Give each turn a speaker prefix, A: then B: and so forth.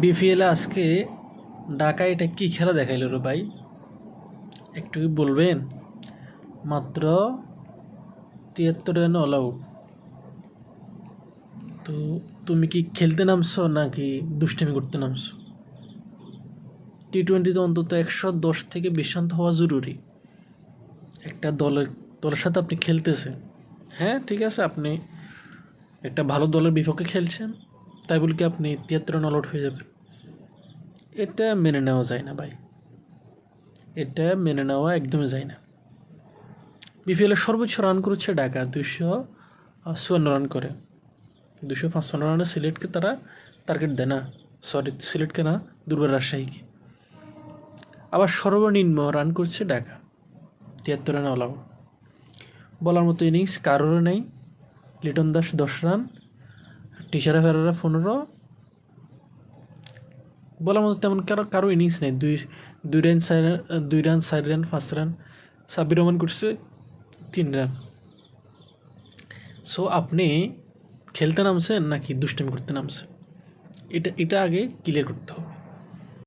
A: BPL আজকে ঢাকায় এটা কী খেলা দেখাইল রে ভাই? একটু বলবেন? মাত্র তিয়াত্তর রান অল আউট তো তুমি কি খেলতে নামছো নাকি দুষ্টামি করতে নামছো? টি টোয়েন্টিতে অন্তত একশো দশ থেকে বিশান্ত হওয়া জরুরি। একটা দলের দলের সাথে আপনি খেলতেছেন। হ্যাঁ ঠিক আছে, আপনি একটা ভালো দলের বিপক্ষে খেলছেন। তাই বলে কি আপনি তিয়াত্তর রান হয়ে যাবেন? এটা মেনে নেওয়া যায় না ভাই। এটা মেনে নেওয়া একদমই যায় না। বিপিএলের সর্বোচ্চ রান করেছে ঢাকা দুশো চুয়ান্ন রান করে। দুশো পাঁচপান্ন রানে সিলেটকে তারা টার্গেট দেয় না। সরি সিলেটকে না, দুর্বার রাজশাহীকে। আবার সর্বনিম্ন রান করছে ঢাকা, তিয়াত্তর রান অল আউট বলার মতো ইনিংস কারোরও নেই। লিটন দাস দশ রান টিচারা ফেরারা পনেরো। বলার মতো তেমন কারও কারও ইনিংস নেই। দুই দুই রান চার দুই রান চার রান পাঁচ রান সাব্বির রহমান করছে তিন রান সো আপনি খেলতে নামছেন নাকি দুষ্টামি করতে নামছেন? এটা এটা আগে ক্লিয়ার করতে হবে।